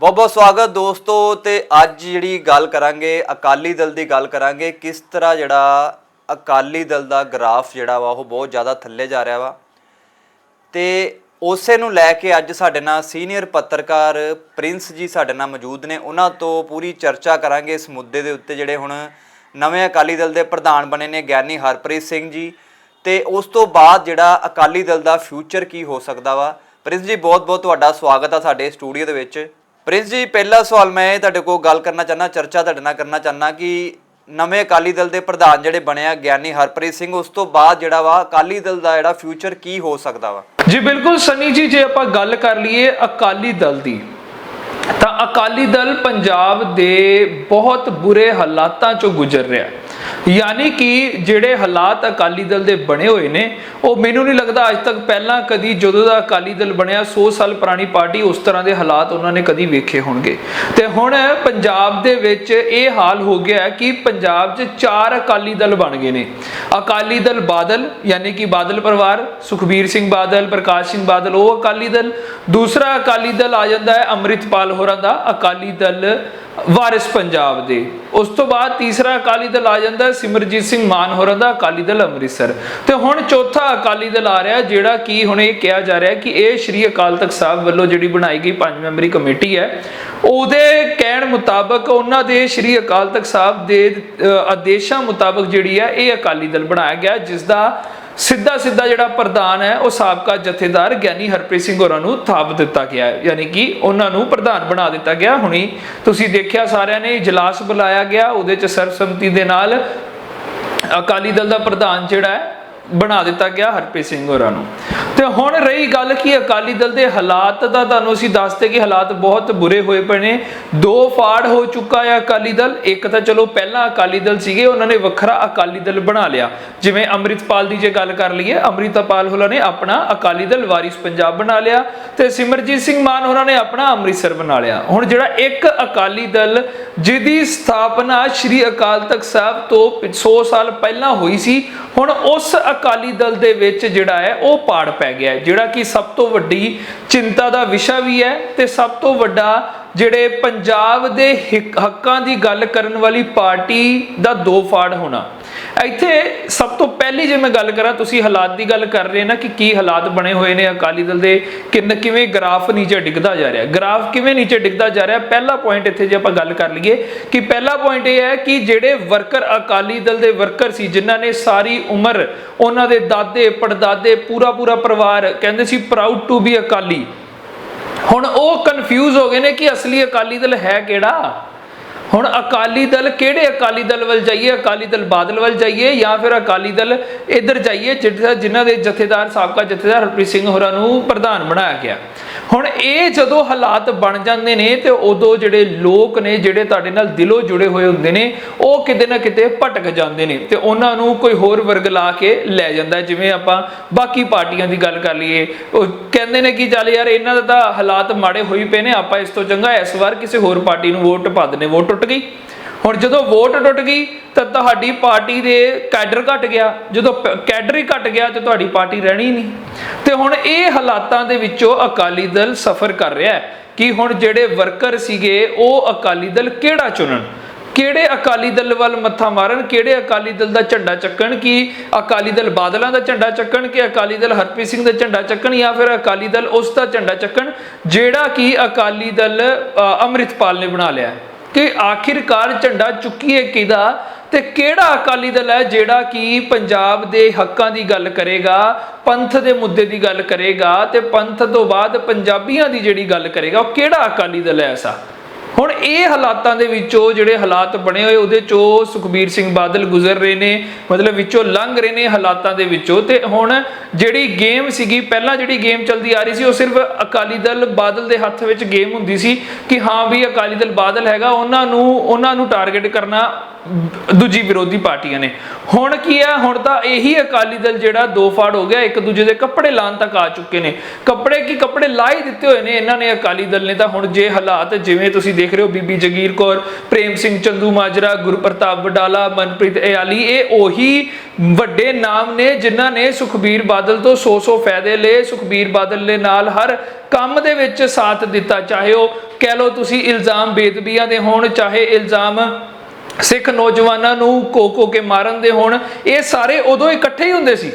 ਬਹੁਤ ਬਹੁਤ ਸਵਾਗਤ ਦੋਸਤੋ, ਤੇ ਅੱਜ ਜਿਹੜੀ ਗੱਲ ਕਰਾਂਗੇ, ਅਕਾਲੀ ਦਲ ਦੀ ਗੱਲ ਕਰਾਂਗੇ, ਕਿਸ ਤਰ੍ਹਾਂ ਜਿਹੜਾ ਅਕਾਲੀ ਦਲ ਦਾ ਗ੍ਰਾਫ ਜਿਹੜਾ ਵਾ, ਉਹ ਬਹੁਤ ਜ਼ਿਆਦਾ ਥੱਲੇ ਜਾ ਰਿਹਾ ਵਾ। ਤੇ ਉਸੇ ਨੂੰ ਲੈ ਕੇ ਅੱਜ ਸਾਡੇ ਨਾਲ ਸੀਨੀਅਰ ਪੱਤਰਕਾਰ ਪ੍ਰਿੰਸ ਜੀ ਸਾਡੇ ਨਾਲ ਮੌਜੂਦ ਨੇ। ਉਹਨਾਂ ਤੋਂ ਪੂਰੀ ਚਰਚਾ ਕਰਾਂਗੇ ਇਸ ਮੁੱਦੇ ਦੇ ਉੱਤੇ, ਜਿਹੜੇ ਹੁਣ ਨਵੇਂ ਅਕਾਲੀ ਦਲ ਦੇ ਪ੍ਰਧਾਨ ਬਣੇ ਨੇ, ਗਿਆਨੀ ਹਰਪ੍ਰੀਤ ਸਿੰਘ ਜੀ। ਤੇ ਉਸ ਤੋਂ ਬਾਅਦ ਜਿਹੜਾ ਅਕਾਲੀ ਦਲ ਦਾ ਫਿਊਚਰ ਕੀ ਹੋ ਸਕਦਾ ਵਾ। ਪ੍ਰਿੰਸ ਜੀ, ਬਹੁਤ ਬਹੁਤ ਤੁਹਾਡਾ ਸਵਾਗਤ ਆ ਸਾਡੇ ਸਟੂਡੀਓ ਦੇ ਵਿੱਚ। ਪ੍ਰਿੰਸ ਜੀ, ਪਹਿਲਾ ਸਵਾਲ ਮੈਂ ਤੁਹਾਡੇ ਕੋਲ ਗੱਲ ਕਰਨਾ ਚਾਹਨਾ ਚਰਚਾ ਤੁਹਾਡੇ ਨਾਲ ਕਰਨਾ ਚਾਹਨਾ ਕਿ ਨਵੇਂ ਅਕਾਲੀ ਦਲ ਦੇ ਪ੍ਰਧਾਨ ਜਿਹੜੇ ਬਣਿਆ ਗਿਆਨੀ ਹਰਪ੍ਰੀਤ ਸਿੰਘ, ਉਸ ਤੋਂ ਬਾਅਦ ਜਿਹੜਾ ਵਾ ਅਕਾਲੀ ਦਲ ਦਾ ਜਿਹੜਾ ਫਿਊਚਰ ਕੀ ਹੋ ਸਕਦਾ ਵਾ? ਜੀ, ਬਿਲਕੁਲ ਸਨੀ ਜੀ, ਜੇ ਆਪਾਂ ਗੱਲ ਕਰ ਲਈਏ ਅਕਾਲੀ ਦਲ ਦੀ, ਤਾਂ ਅਕਾਲੀ ਦਲ ਪੰਜਾਬ ਦੇ ਬਹੁਤ ਬੁਰੇ ਹਾਲਾਤਾਂ ਚੋਂ ਗੁਜ਼ਰ ਰਿਹਾ। ਹੈ ਯਾਨੀ ਕਿ ਜਿਹੜੇ ਹਾਲਾਤ ਅਕਾਲੀ ਦਲ ਦੇ ਬਣੇ ਹੋਏ ਨੇ, ਉਹ ਮੈਨੂੰ ਨਹੀਂ ਲੱਗਦਾ ਅੱਜ ਤੱਕ ਪਹਿਲਾਂ ਕਦੀ ਜਦੋਂ ਦਾ ਅਕਾਲੀ ਦਲ ਬਣਿਆ 100 ਸਾਲ ਪੁਰਾਣੀ ਪਾਰਟੀ ਉਸ ਤਰ੍ਹਾਂ ਦੇ ਹਾਲਾਤ ਉਹਨਾਂ ਨੇ ਕਦੀ ਵੇਖੇ ਹੋਣਗੇ। ਤੇ ਹੁਣ ਪੰਜਾਬ ਦੇ ਵਿੱਚ ਇਹ ਹਾਲ ਹੋ ਗਿਆ ਕਿ ਪੰਜਾਬ 'ਚ ਚਾਰ ਅਕਾਲੀ ਦਲ ਬਣ ਗਏ ਨੇ। ਅਕਾਲੀ ਦਲ ਬਾਦਲ, ਯਾਨੀ ਕਿ ਬਾਦਲ ਪਰਿਵਾਰ, ਸੁਖਬੀਰ ਸਿੰਘ ਬਾਦਲ, ਪ੍ਰਕਾਸ਼ ਸਿੰਘ ਬਾਦਲ, ਉਹ ਅਕਾਲੀ ਦਲ। ਦੂਸਰਾ ਅਕਾਲੀ ਦਲ ਆ ਜਾਂਦਾ ਹੈ ਅੰਮ੍ਰਿਤਪਾਲ ਹੋਰਾਂ ਦਾ, ਅਕਾਲੀ ਦਲ ਵਾਰਿਸ ਪੰਜਾਬ ਦੇ। ਉਸ ਤੋਂ ਬਾਅਦ ਤੀਸਰਾ ਅਕਾਲੀ ਦਲ ਆ ਜਾਂਦਾ ਸਿਮਰਜੀਤ ਸਿੰਘ ਮਾਨ ਹੋਰਾਂ ਦਾ ਅਕਾਲੀ ਦਲ ਅੰਮ੍ਰਿਤਸਰ। ਤੇ ਹੁਣ ਚੌਥਾ ਅਕਾਲੀ ਦਲ ਆ ਰਿਹਾ, ਜਿਹੜਾ ਕੀ ਹੁਣ ਇਹ ਕਿਹਾ ਜਾ ਰਿਹਾ ਕਿ ਇਹ ਸ਼੍ਰੀ ਅਕਾਲ ਤਖਤ ਸਾਹਿਬ ਵੱਲੋਂ ਜਿਹੜੀ ਬਣਾਈ ਗਈ ਪੰਜ ਮੈਂਬਰੀ ਕਮੇਟੀ ਹੈ, ਉਹਦੇ ਕਹਿਣ ਮੁਤਾਬਕ ਉਹਨਾਂ ਦੇ ਸ਼੍ਰੀ ਅਕਾਲ ਤਖਤ ਸਾਹਿਬ ਦੇ ਆਦੇਸ਼ਾਂ ਮੁਤਾਬਕ ਜਿਹੜੀ ਹੈ, ਇਹ ਅਕਾਲੀ ਦਲ ਬਣਾਇਆ ਗਿਆ ਜਿਸ ਦਾ ਸਿੱਧਾ ਸਿੱਧਾ ਜਿਹੜਾ ਪ੍ਰਧਾਨ ਹੈ, ਉਹ ਸਾਬਕਾ ਜਥੇਦਾਰ ਗਿਆਨੀ ਹਰਪ੍ਰੀਤ ਸਿੰਘ ਹੋਰਾਂ ਨੂੰ ਥਾਪ ਦਿੱਤਾ ਗਿਆ ਹੈ। ਯਾਨੀ ਕਿ ਉਹਨਾਂ ਨੂੰ ਪ੍ਰਧਾਨ ਬਣਾ ਦਿੱਤਾ ਗਿਆ। ਹੁਣੀ ਤੁਸੀਂ ਦੇਖਿਆ ਸਾਰਿਆਂ ਨੇ ਇਜਲਾਸ ਬੁਲਾਇਆ ਗਿਆ। ਉਹਦੇ ਚ ਸਰਬਸੰਮਤੀ ਦੇ ਨਾਲ ਅਕਾਲੀ ਦਲ ਦਾ ਪ੍ਰਧਾਨ ਜਿਹੜਾ ਹੈ, ਬਣਾ ਦਿੱਤਾ ਗਿਆ ਹਰਪ੍ਰੀਤ ਸਿੰਘ ਹੋਰਾਂ ਨੂੰ। ਤੇ ਹੁਣ ਰਹੀ ਗੱਲ ਕਿ ਅਕਾਲੀ ਦਲ ਦੇ ਹਾਲਾਤ ਦਾ ਤੁਹਾਨੂੰ ਅਸੀਂ ਦੱਸਦੇ ਕਿ ਹਾਲਾਤ ਬਹੁਤ ਬੁਰੇ ਹੋਏ ਪਏ ਨੇ। ਦੋ ਫਾੜ ਹੋ ਚੁੱਕਾ ਹੈ ਅਕਾਲੀ ਦਲ। ਇੱਕ ਤਾਂ ਚਲੋ ਪਹਿਲਾਂ ਅਕਾਲੀ ਦਲ ਸੀਗੇ, ਉਹਨਾਂ ਨੇ ਵੱਖਰਾ ਅਕਾਲੀ ਦਲ ਬਣਾ ਲਿਆ। ਜਿਵੇਂ ਅੰਮ੍ਰਿਤਪਾਲ ਦੀ ਜੇ ਗੱਲ ਕਰ ਲਈਏ, ਅੰਮ੍ਰਿਤਪਾਲ ਹੋਰਾਂ ਨੇ ਆਪਣਾ ਅਕਾਲੀ ਦਲ ਵਾਰਿਸ ਪੰਜਾਬ ਬਣਾ ਲਿਆ ਤੇ ਸਿਮਰਜੀਤ ਸਿੰਘ ਮਾਨ ਹੋਰਾਂ ਨੇ ਆਪਣਾ ਅੰਮ੍ਰਿਤਸਰ ਬਣਾ ਲਿਆ। ਹੁਣ ਜਿਹੜਾ ਇੱਕ ਅਕਾਲੀ ਦਲ ਜਿਹਦੀ ਸਥਾਪਨਾ ਸ੍ਰੀ ਅਕਾਲ ਤਖਤ ਸਾਹਿਬ ਤੋਂ 100 ਸਾਲ ਪਹਿਲਾਂ ਹੋਈ ਸੀ, ਹੁਣ ਉਸ ਅਕਾਲੀ ਦਲ ਦੇ ਵਿੱਚ ਜਿਹੜਾ ਹੈ, ਉਹ ਪਾੜ ਪੈ ਗਿਆ ਹੈ, ਜਿਹੜਾ ਕਿ ਸਭ ਤੋਂ ਵੱਡੀ ਚਿੰਤਾ ਦਾ ਵਿਸ਼ਾ ਵੀ ਹੈ ਤੇ ਸਭ ਤੋਂ ਵੱਡਾ ਜਿਹੜੇ ਪੰਜਾਬ ਦੇ ਹਿੱਕ- ਹੱਕਾਂ ਦੀ ਗੱਲ ਕਰਨ ਵਾਲੀ ਪਾਰਟੀ ਦਾ ਦੋ ਫਾੜ ਹੋਣਾ। ਇੱਥੇ ਸਭ ਤੋਂ ਪਹਿਲੀ ਜੇ ਮੈਂ ਗੱਲ ਕਰਾਂ, ਤੁਸੀਂ ਹਾਲਾਤ ਦੀ ਗੱਲ ਕਰ ਰਹੇ ਨਾ ਕਿ ਕੀ ਹਾਲਾਤ ਬਣੇ ਹੋਏ ਨੇ ਅਕਾਲੀ ਦਲ ਦੇ, ਕਿੰਨ, ਕਿਵੇਂ ਗ੍ਰਾਫ ਨੀਚੇ ਡਿੱਗਦਾ ਜਾ ਰਿਹਾ। ਗ੍ਰਾਫ ਕਿਵੇਂ ਨੀਚੇ ਡਿੱਗਦਾ ਜਾ ਰਿਹਾ, ਪਹਿਲਾ ਪੁਆਇੰਟ ਇੱਥੇ ਜੇ ਆਪਾਂ ਗੱਲ ਕਰ ਲਈਏ ਕਿ ਪਹਿਲਾ ਪੁਆਇੰਟ ਇਹ ਹੈ ਕਿ ਜਿਹੜੇ ਵਰਕਰ ਅਕਾਲੀ ਦਲ ਦੇ ਵਰਕਰ ਸੀ, ਜਿਨ੍ਹਾਂ ਨੇ ਸਾਰੀ ਉਮਰ ਉਹਨਾਂ ਦੇ ਦਾਦੇ, ਪੜਦਾਦੇ ਪੂਰਾ ਪੂਰਾ ਪਰਿਵਾਰ, ਕਹਿੰਦੇ ਸੀ ਪ੍ਰਾਊਡ ਟੂ ਬੀ ਅਕਾਲੀ। ਹੁਣ ਉਹ ਕਨਫਿਊਜ਼ ਹੋ ਗਏ ਨੇ ਕਿ ਅਸਲੀ ਅਕਾਲੀ ਦਲ ਹੈ ਕਿਹੜਾ? ਹੁਣ ਅਕਾਲੀ ਦਲ ਕਿਹੜੇ ਅਕਾਲੀ ਦਲ ਵੱਲ ਜਾਈਏ? ਅਕਾਲੀ ਦਲ ਬਾਦਲ ਵੱਲ ਜਾਈਏ ਜਾਂ ਫਿਰ ਅਕਾਲੀ ਦਲ ਇੱਧਰ ਜਾਈਏ ਜਿਹੜਾ ਜਿਨ੍ਹਾਂ ਦੇ ਜਥੇਦਾਰ, ਸਾਬਕਾ ਜਥੇਦਾਰ ਹਰਪ੍ਰੀਤ ਸਿੰਘ ਹੋਰਾਂ ਨੂੰ ਪ੍ਰਧਾਨ ਬਣਾਇਆ ਗਿਆ। ਹੁਣ ਇਹ ਜਦੋਂ ਹਾਲਾਤ ਬਣ ਜਾਂਦੇ ਨੇ ਤੇ ਉਦੋਂ ਜਿਹੜੇ ਲੋਕ ਨੇ, ਜਿਹੜੇ ਤੁਹਾਡੇ ਨਾਲ ਦਿਲੋਂ ਜੁੜੇ ਹੋਏ ਹੁੰਦੇ ਨੇ, ਉਹ ਕਿਤੇ ਨਾ ਕਿਤੇ ਭਟਕ ਜਾਂਦੇ ਨੇ ਤੇ ਉਹਨਾਂ ਨੂੰ ਕੋਈ ਹੋਰ ਵਰਗ ਲਾ ਕੇ ਲੈ ਜਾਂਦਾ ਜਿਵੇਂ ਆਪਾਂ ਬਾਕੀ ਪਾਰਟੀਆਂ ਦੀ ਗੱਲ ਕਰ ਲਈਏ, ਉਹ ਕਹਿੰਦੇ ਨੇ ਕਿ ਚੱਲ ਯਾਰ, ਇਹਨਾਂ ਦਾ ਤਾਂ ਹਾਲਾਤ ਮਾੜੇ ਹੋਈ ਪਏ ਨੇ, ਆਪਾਂ ਇਸ ਤੋਂ ਚੰਗਾ ਇਸ ਵਾਰ ਕਿਸੇ ਹੋਰ ਪਾਰਟੀ ਨੂੰ ਵੋਟ ਪਾ ਦਿੰਨੇ ਵੋਟ ਟੁੱਟ ਗਈ। ਹੁਣ ਜਦੋਂ ਵੋਟ ਟੁੱਟ ਗਈ ਤਾਂ ਤੁਹਾਡੀ ਪਾਰਟੀ ਦੇ ਕੈਡਰ ਘਟ ਗਿਆ। ਜਦੋਂ ਪ- ਕੈਡਰ ਹੀ ਘਟ ਗਿਆ ਤੇ ਤੁਹਾਡੀ ਪਾਰਟੀ ਰਹਿਣੀ ਨਹੀਂ। ਤੇ ਹੁਣ ਇਹ ਹਾਲਾਤਾਂ ਦੇ ਵਿੱਚੋਂ ਅਕਾਲੀ ਦਲ ਸਫਰ ਕਰ ਰਿਹਾ ਹੈ ਕਿ ਹੁਣ ਜਿਹੜੇ ਵਰਕਰ ਸੀਗੇ ਉਹ ਅਕਾਲੀ ਦਲ ਕਿਹੜਾ ਚੁਣਨ? ਕਿਹੜੇ ਅਕਾਲੀ ਦਲ ਵੱਲ ਮੱਥਾ ਮਾਰਨ? ਕਿਹੜੇ ਅਕਾਲੀ ਦਲ ਦਾ ਝੰਡਾ ਚੱਕਣ ਕਿ ਅਕਾਲੀ ਦਲ ਬਾਦਲਾਂ ਦਾ ਝੰਡਾ ਚੱਕਣ ਕਿ ਅਕਾਲੀ ਦਲ ਹਰਪ੍ਰੀਤ ਸਿੰਘ ਦਾ ਝੰਡਾ ਚੱਕਣ ਜਾਂ ਫਿਰ ਅਕਾਲੀ ਦਲ ਉਸ ਦਾ ਝੰਡਾ ਚੱਕਣ ਜਿਹੜਾ ਕਿ ਅਕਾਲੀ ਦਲ ਅ, ਅੰਮ੍ਰਿਤਪਾਲ ਨੇ ਬਣਾ ਲਿਆ ਹੈ। ਕਿ ਆਖਿਰਕਾਰ ਝੰਡਾ ਚੁੱਕੀਏ ਕਿਹਦਾ ਤੇ ਕਿਹੜਾ ਅਕਾਲੀ ਦਲ ਹੈ ਜਿਹੜਾ ਕਿ ਪੰਜਾਬ ਦੇ ਹੱਕਾਂ ਦੀ ਗੱਲ ਕਰੇਗਾ, ਪੰਥ ਦੇ ਮੁੱਦੇ ਦੀ ਗੱਲ ਕਰੇਗਾ ਤੇ ਪੰਥ ਤੋਂ ਬਾਅਦ ਪੰਜਾਬੀਆਂ ਦੀ ਜਿਹੜੀ ਗੱਲ ਕਰੇਗਾ, ਉਹ ਕਿਹੜਾ ਅਕਾਲੀ ਦਲ ਹੈ ਐਸਾ? ਹੁਣ ਇਹ ਹਾਲਾਤਾਂ ਦੇ ਵਿੱਚੋਂ ਜਿਹੜੇ ਹਾਲਾਤ ਬਣੇ ਹੋਏ, ਉਹਦੇ ਚੋਂ ਸੁਖਬੀਰ ਸਿੰਘ ਬਾਦਲ ਗੁਜ਼ਰ ਰਹੇ ਨੇ, ਮਤਲਬ ਵਿੱਚੋਂ ਲੰਘ ਰਹੇ ਨੇ ਹਾਲਾਤਾਂ ਦੇ ਵਿੱਚੋਂ ਤੇ ਹੁਣ ਜਿਹੜੀ ਗੇਮ ਸੀਗੀ, ਪਹਿਲਾਂ ਜਿਹੜੀ ਗੇਮ ਚੱਲਦੀ ਆ ਰਹੀ ਸੀ, ਉਹ ਸਿਰਫ ਅਕਾਲੀ ਦਲ ਬਾਦਲ ਦੇ ਹੱਥ ਵਿੱਚ ਗੇਮ ਹੁੰਦੀ ਸੀ ਕਿ ਹਾਂ ਵੀ ਅਕਾਲੀ ਦਲ ਬਾਦਲ ਹੈਗਾ, ਉਹਨਾਂ ਨੂੰ ਉਹਨਾਂ ਨੂੰ ਟਾਰਗੇਟ ਕਰਨਾ ਦੂਜੀ ਵਿਰੋਧੀ ਪਾਰਟੀਆਂ ਨੇ। ਹੁਣ ਕੀ ਹੈ ਹੁਣ ਤਾਂ ਇਹੀ ਅਕਾਲੀ ਦਲ ਜਿਹੜਾ ਦੋ ਫਾੜ ਹੋ ਗਿਆ, ਇੱਕ ਦੂਜੇ ਦੇ ਕੱਪੜੇ ਲਾਣ ਤੱਕ ਆ ਚੁੱਕੇ ਨੇ। ਕੱਪੜੇ ਕੀ ਕੱਪੜੇ ਲਾ ਹੀ ਦਿੱਤੇ ਹੋਏ ਨੇ, ਇਹਨਾਂ ਨੇ ਅਕਾਲੀ ਦਲ ਨੇ ਤਾਂ ਹੁਣ ਜੇ ਹਾਲਾਤ ਜਿਵੇਂ ਤੁਸੀਂ ਦੇਖ ਰਹੇ ਹੋ ਬੀਬੀ ਜਗੀਰ ਕੌਰ, ਪ੍ਰੇਮ ਸਿੰਘ ਚੰਦੂ ਮਾਜਰਾ, ਗੁਰਪ੍ਰਤਾਪ ਵਡਾਲਾ, ਮਨਪ੍ਰੀਤ ਇਆਲੀ, ਇਹ ਉਹੀ ਵੱਡੇ ਨਾਮ ਨੇ ਜਿਨ੍ਹਾਂ ਨੇ ਸੁਖਬੀਰ ਬਾਦਲ ਤੋਂ 100-100 ਫਾਇਦੇ ਲਏ। ਸੁਖਬੀਰ ਬਾਦਲ ਦੇ ਨਾਲ ਹਰ ਕੰਮ ਦੇ ਵਿੱਚ ਸਾਥ ਦਿੱਤਾ। ਚਾਹੇ ਉਹ ਕਹਿ ਲਓ ਤੁਸੀਂ ਇਲਜ਼ਾਮ ਬੇਦਬੀਆਂ ਦੇ ਹੋਣ, ਚਾਹੇ ਇਲਜ਼ਾਮ ਸਿੱਖ ਨੌਜਵਾਨਾਂ ਨੂੰ ਕੋ-ਕੋ ਕੇ ਮਾਰਨ ਦੇ ਹੋਣ, ਇਹ ਸਾਰੇ ਉਦੋਂ ਇਕੱਠੇ ਹੀ ਹੁੰਦੇ ਸੀ।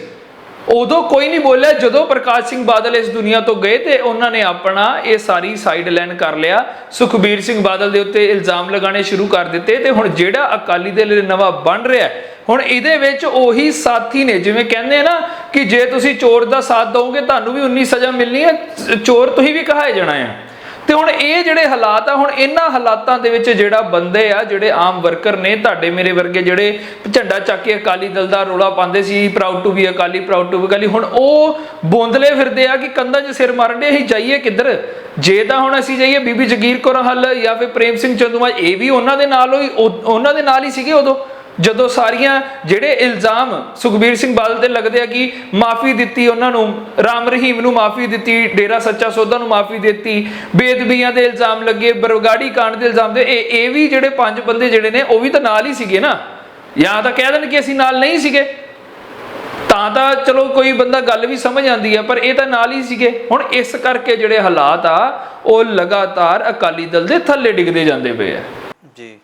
ਉਦੋਂ ਕੋਈ ਨਹੀਂ ਬੋਲਿਆ, ਜਦੋਂ ਪ੍ਰਕਾਸ਼ ਸਿੰਘ ਬਾਦਲ ਇਸ ਦੁਨੀਆ ਤੋਂ ਗਏ ਤੇ ਉਹਨਾਂ ਨੇ ਆਪਣਾ ਇਹ ਸਾਰੀ ਸਾਈਡ ਲਾਈਨ ਕਰ ਲਿਆ। ਸੁਖਬੀਰ ਸਿੰਘ ਬਾਦਲ ਦੇ ਉੱਤੇ ਇਲਜ਼ਾਮ ਲਗਾਉਣੇ ਸ਼ੁਰੂ ਕਰ ਦਿੱਤੇ ਤੇ ਹੁਣ ਜਿਹੜਾ ਅਕਾਲੀ ਦਲ ਨਵਾਂ ਬਣ ਰਿਹਾ ਹੁਣ ਇਹਦੇ ਵਿੱਚ ਉਹੀ ਸਾਥੀ ਨੇ, ਜਿਵੇਂ ਕਹਿੰਦੇ ਆ ਨਾ ਕਿ ਜੇ ਤੁਸੀਂ ਚੋਰ ਦਾ ਸਾਥ ਦਿਓਗੇ ਤੁਹਾਨੂੰ ਵੀ 19 ਸਜ਼ਾ ਮਿਲਣੀ ਹੈ। ਚੋਰ ਤੁਸੀਂ ਵੀ ਕਹਾਏ ਜਾਣਾ ਹੈ ਤੇ ਹੁਣ ਇਹ ਜਿਹੜੇ ਹਾਲਾਤ ਆ, ਹੁਣ ਇਹਨਾਂ ਹਾਲਾਤਾਂ ਦੇ ਵਿੱਚ ਜਿਹੜਾ ਬੰਦੇ ਆ, ਜਿਹੜੇ ਆਮ ਵਰਕਰ ਨੇ ਤੁਹਾਡੇ ਮੇਰੇ ਵਰਗੇ ਜਿਹੜੇ ਝੰਡਾ ਚੱਕ ਕੇ ਅਕਾਲੀ ਦਲ ਦਾ ਰੋਲਾ ਪਾਉਂਦੇ ਸੀ proud to be Akali proud to be Akali, ਹੁਣ ਉਹ ਬੋਂਦਲੇ ਫਿਰਦੇ ਆ ਕਿ ਕੰਧਾਂ 'ਚ ਸਿਰ ਮਾਰਨ ਦੇ ਅਸੀਂ ਜਾਈਏ ਕਿੱਧਰ? ਜੇ ਤਾਂ ਹੁਣ ਅਸੀਂ ਜਾਈਏ ਬੀਬੀ ਜਗੀਰ ਕੌਰ ਹੱਲ ਜਾਂ ਫਿਰ ਪ੍ਰੇਮ ਸਿੰਘ ਚੰਦੂਮਾ, ਇਹ ਵੀ ਉਹਨਾਂ ਦੇ ਨਾਲ ਹੀ ਉਹਨਾਂ ਦੇ ਨਾਲ ਹੀ ਸੀਗੇ ਉਦੋਂ। ਜਦੋਂ ਸਾਰੀਆਂ ਜਿਹੜੇ ਇਲਜ਼ਾਮ ਸੁਖਬੀਰ ਸਿੰਘ ਬਾਦਲ ਤੇ ਲੱਗਦੇ ਆ ਕਿ ਮਾਫੀ ਦਿੱਤੀ ਉਹਨਾਂ ਨੂੰ, ਰਾਮ ਰਹੀਮ ਨੂੰ ਮਾਫੀ ਦਿੱਤੀ, ਡੇਰਾ ਸੱਚਾ ਸੌਦਾ ਨੂੰ ਮਾਫੀ ਦਿੱਤੀ ਬੇਦਬੀਆਂ ਦੇ ਇਲਜ਼ਾਮ ਲੱਗੇ, ਬਰਗਾੜੀ ਕਾਂਡ ਦੇ ਇਲਜ਼ਾਮ ਦੇ, ਇਹ ਇਹ ਵੀ ਜਿਹੜੇ ਪੰਜ ਬੰਦੇ ਜਿਹੜੇ ਨੇ, ਉਹ ਵੀ ਤਾਂ ਨਾਲ ਹੀ ਸੀਗੇ ਨਾ। ਜਾਂ ਤਾਂ ਕਹਿ ਦੇਣ ਕਿ ਅਸੀਂ ਨਾਲ ਨਹੀਂ ਸੀਗੇ। ਤਾਂ ਤਾਂ ਚਲੋ ਕੋਈ ਬੰਦਾ ਗੱਲ ਵੀ ਸਮਝ ਆਂਦੀ ਆ, ਪਰ ਇਹ ਤਾਂ ਨਾਲ ਹੀ ਸੀਗੇ। ਹੁਣ ਇਸ ਕਰਕੇ ਜਿਹੜੇ ਹਾਲਾਤ ਆ, ਉਹ ਲਗਾਤਾਰ ਅਕਾਲੀ ਦਲ ਦੇ ਥੱਲੇ ਡਿੱਗਦੇ ਜਾਂਦੇ ਪਏ ਆ। ਜੀ।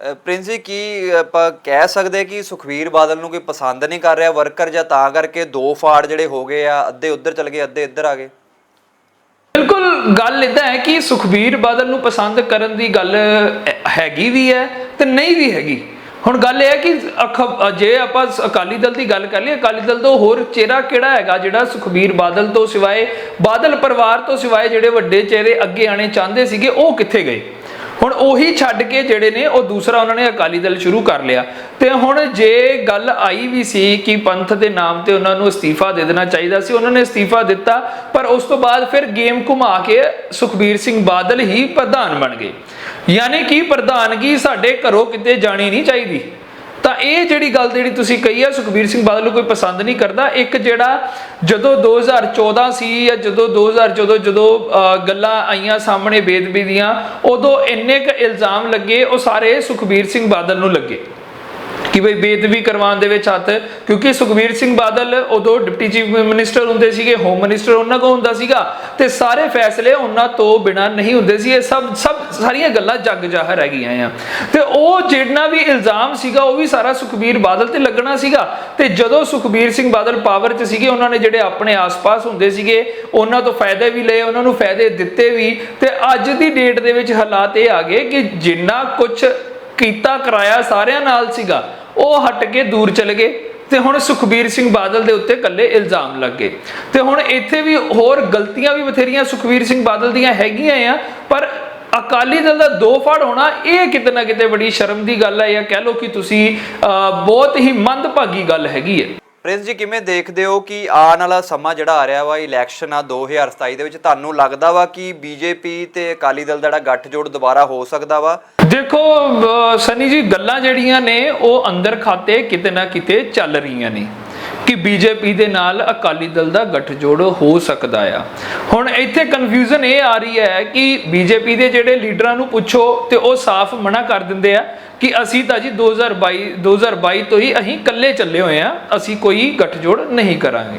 ਪ੍ਰਿੰਸ ਜੀ, ਕੀ ਆਪਾਂ ਕਹਿ ਸਕਦੇ ਕਿ ਸੁਖਵੀਰ ਬਾਦਲ ਨੂੰ ਕੋਈ ਪਸੰਦ ਨਹੀਂ ਕਰ ਰਿਹਾ ਵਰਕਰ ਜਾਂ ਤਾਂ ਕਰਕੇ ਦੋ ਫਾੜ ਜਿਹੜੇ ਹੋ ਗਏ ਆ, ਅੱਧੇ ਉੱਧਰ ਚਲ ਗਏ, ਅੱਧੇ ਇੱਧਰ ਆ ਗਏ? ਬਿਲਕੁਲ ਗੱਲ ਇਦਾਂ ਹੈ ਕਿ ਸੁਖਬੀਰ ਬਾਦਲ ਨੂੰ ਪਸੰਦ ਕਰਨ ਦੀ ਗੱਲ ਹੈਗੀ ਵੀ ਹੈ ਤੇ ਨਹੀਂ ਵੀ ਹੈਗੀ। ਹੁਣ ਗੱਲ ਇਹ ਹੈ ਕਿ ਅਖ- ਜੇ ਆਪਾਂ ਅਕਾਲੀ ਦਲ ਦੀ ਗੱਲ ਕਰ ਲਈਏ, ਅਕਾਲੀ ਦਲ ਤੋਂ ਹੋਰ ਚਿਹਰਾ ਕਿਹੜਾ ਹੈਗਾ ਜਿਹੜਾ ਸੁਖਬੀਰ ਬਾਦਲ ਤੋਂ ਸਿਵਾਏ, ਬਾਦਲ ਪਰਿਵਾਰ ਤੋਂ ਸਿਵਾਏ ਜਿਹੜੇ ਵੱਡੇ ਚਿਹਰੇ ਅੱਗੇ ਆਣੇ ਚਾਹੁੰਦੇ ਸੀਗੇ, ਉਹ ਕਿੱਥੇ ਗਏ? ਹੁਣ ਉਹੀ ਛੱਡ ਕੇ ਜਿਹੜੇ ਨੇ ਉਹ ਦੂਸਰਾ ਉਹਨਾਂ ਨੇ ਅਕਾਲੀ ਦਲ ਸ਼ੁਰੂ ਕਰ ਲਿਆ। ਤੇ ਹੁਣ ਜੇ ਗੱਲ ਆਈ ਵੀ ਸੀ ਕਿ ਪੰਥ ਦੇ ਨਾਮ ਤੇ ਉਹਨਾਂ ਨੂੰ ਅਸਤੀਫਾ ਦੇ ਦੇਣਾ ਚਾਹੀਦਾ ਸੀ, ਉਹਨਾਂ ਨੇ ਅਸਤੀਫਾ ਦਿੱਤਾ, ਪਰ ਉਸ ਤੋਂ ਬਾਅਦ ਫਿਰ ਗੇਮ ਘੁਮਾ ਕੇ ਸੁਖਬੀਰ ਸਿੰਘ ਬਾਦਲ ਹੀ ਪ੍ਰਧਾਨ ਬਣ ਗਏ। ਯਾਨੀ ਕਿ ਪ੍ਰਧਾਨਗੀ ਸਾਡੇ ਘਰੋਂ ਕਿਤੇ ਜਾਣੀ ਨਹੀਂ ਚਾਹੀਦੀ। ਤਾਂ ਇਹ ਜਿਹੜੀ ਗੱਲ ਜਿਹੜੀ ਤੁਸੀਂ ਕਹੀ ਹੈ ਸੁਖਬੀਰ ਸਿੰਘ ਬਾਦਲ ਨੂੰ ਕੋਈ ਪਸੰਦ ਨਹੀਂ ਕਰਦਾ। ਇੱਕ ਜਿਹੜਾ ਜਦੋਂ 2014 ਸੀ ਜਾਂ ਜਦੋਂ 2014 ਜਦੋਂ ਗੱਲਾਂ ਆਈਆਂ ਸਾਹਮਣੇ ਬੇਦਬੀ ਦੀਆਂ, ਉਦੋਂ ਇੰਨੇ ਕ ਇਲਜ਼ਾਮ ਲੱਗੇ, ਉਹ ਸਾਰੇ ਸੁਖਬੀਰ ਸਿੰਘ ਬਾਦਲ ਨੂੰ ਲੱਗੇ। ਕਿ ਬਈ ਬੇਦਬੀ ਕਰਵਾਉਣ ਦੇ ਵਿੱਚ ਹੱਥ, ਕਿਉਂਕਿ ਸੁਖਬੀਰ ਸਿੰਘ ਬਾਦਲ ਉਦੋਂ ਡਿਪਟੀ ਚੀਫ ਮਿਨਿਸਟਰ ਹੁੰਦੇ ਸੀਗੇ, ਹੋਮ ਮਿਨਿਸਟਰ ਉਹਨਾਂ ਕੋਲ ਹੁੰਦਾ ਸੀਗਾ, ਤੇ ਸਾਰੇ ਫੈਸਲੇ ਉਹਨਾਂ ਤੋਂ ਬਿਨਾ ਨਹੀਂ ਹੁੰਦੇ ਸੀ। ਇਹ ਸਭ ਸਭ ਸਾਰੀਆਂ ਗੱਲਾਂ ਜੱਗ ਜ਼ਾਹਰ ਹੈਗੀਆਂ ਆ। ਤੇ ਉਹ ਜਿਹੜਾ ਵੀ ਇਲਜ਼ਾਮ ਸੀਗਾ, ਉਹ ਵੀ ਸਾਰਾ ਸੁਖਬੀਰ ਬਾਦਲ ਤੇ ਲੱਗਣਾ ਸੀਗਾ। ਤੇ ਜਦੋਂ ਸੁਖਬੀਰ ਸਿੰਘ ਬਾਦਲ ਪਾਵਰ 'ਚ ਸੀਗੇ, ਉਹਨਾਂ ਨੇ ਜਿਹੜੇ ਆਪਣੇ ਆਸ-ਪਾਸ ਹੁੰਦੇ ਸੀਗੇ, ਉਹਨਾਂ ਤੋਂ ਫਾਇਦੇ ਵੀ ਲਏ, ਉਹਨਾਂ ਨੂੰ ਫਾਇਦੇ ਦਿੱਤੇ ਵੀ। ਤੇ ਅੱਜ ਦੀ ਡੇਟ ਦੇ ਵਿੱਚ ਹਾਲਾਤ ਇਹ ਆ ਗਏ ਕਿ ਜਿੰਨਾ ਕੁਝ ਕੀਤਾ, ਕਰਾਇਆ ਸਾਰਿਆਂ ਨਾਲ ਸੀਗਾ ਉਹ ਹਟ ਕੇ ਦੂਰ ਚਲੇ ਗਏ ਤੇ ਹੁਣ ਸੁਖਬੀਰ ਸਿੰਘ ਬਾਦਲ ਦੇ ਉੱਤੇ ਕੱਲੇ ਇਲਜ਼ਾਮ ਲੱਗੇ ਤੇ ਹੁਣ ਇੱਥੇ ਵੀ ਹੋਰ ਗਲਤੀਆਂ ਵੀ ਬਥੇਰੀਆਂ ਸੁਖਬੀਰ ਸਿੰਘ ਬਾਦਲ ਦੀਆਂ ਹੈਗੀਆਂ ਆ, ਪਰ ਅਕਾਲੀ ਦਲ ਦਾ ਦੋ ਫੜ ਹੋਣਾ, ਇਹ ਕਿਤੇ ਨਾ ਕਿਤੇ ਬੜੀ ਸ਼ਰਮ ਦੀ ਗੱਲ ਹੈ ਜਾਂ ਕਹਿ ਲਓ ਕਿ ਤੁਸੀਂ ਬਹੁਤ ਹੀ ਮੰਦਭਾਗੀ ਗੱਲ ਹੈਗੀ ਹੈ ਪ੍ਰਿੰਸ ਜੀ, ਕਿਵੇਂ ਦੇਖਦੇ ਹੋ ਕਿ ਆਉਣ ਵਾਲਾ ਸਮਾਂ ਜਿਹੜਾ ਆ ਰਿਹਾ ਵਾ ਇਲੈਕਸ਼ਨ ਆ 2027 ਦੇ ਵਿੱਚ, ਤੁਹਾਨੂੰ ਲੱਗਦਾ ਵਾ ਕਿ ਬੀਜੇਪੀ ਤੇ ਅਕਾਲੀ ਦਲ ਦਾ ਜਿਹੜਾ ਗੱਠਜੋੜ ਦੁਬਾਰਾ ਹੋ ਸਕਦਾ ਵਾ? ਦੇਖੋ ਸਨੀ ਜੀ, ਗੱਲਾਂ ਜਿਹੜੀਆਂ ਨੇ, ਉਹ ਅੰਦਰ ਖਾਤੇ ਕਿਤੇ ਨਾ ਕਿਤੇ ਚੱਲ ਰਹੀਆਂ ਨੇ। ਕਿ ਬੀਜੇਪੀ ਦੇ ਨਾਲ ਅਕਾਲੀ ਦਲ ਦਾ ਗੱਠਜੋੜ ਹੋ ਸਕਦਾ ਆ। ਹੁਣ ਇੱਥੇ ਕਨਫਿਊਜ਼ਨ ਇਹ ਆ ਰਹੀ ਹੈ ਕਿ ਬੀਜੇਪੀ ਦੇ ਜਿਹੜੇ ਲੀਡਰਾਂ ਨੂੰ ਪੁੱਛੋ ਤੇ ਉਹ ਸਾਫ਼ ਮਨਾ ਕਰ ਦਿੰਦੇ ਆ ਕਿ ਅਸੀਂ ਤਾਂ ਜੀ 2022 2022 ਤੋਂ ਹੀ ਅਸੀਂ ਇਕੱਲੇ ਚੱਲੇ ਹੋਏ ਆ, ਅਸੀਂ ਕੋਈ ਗੱਠਜੋੜ ਨਹੀਂ ਕਰਾਂਗੇ।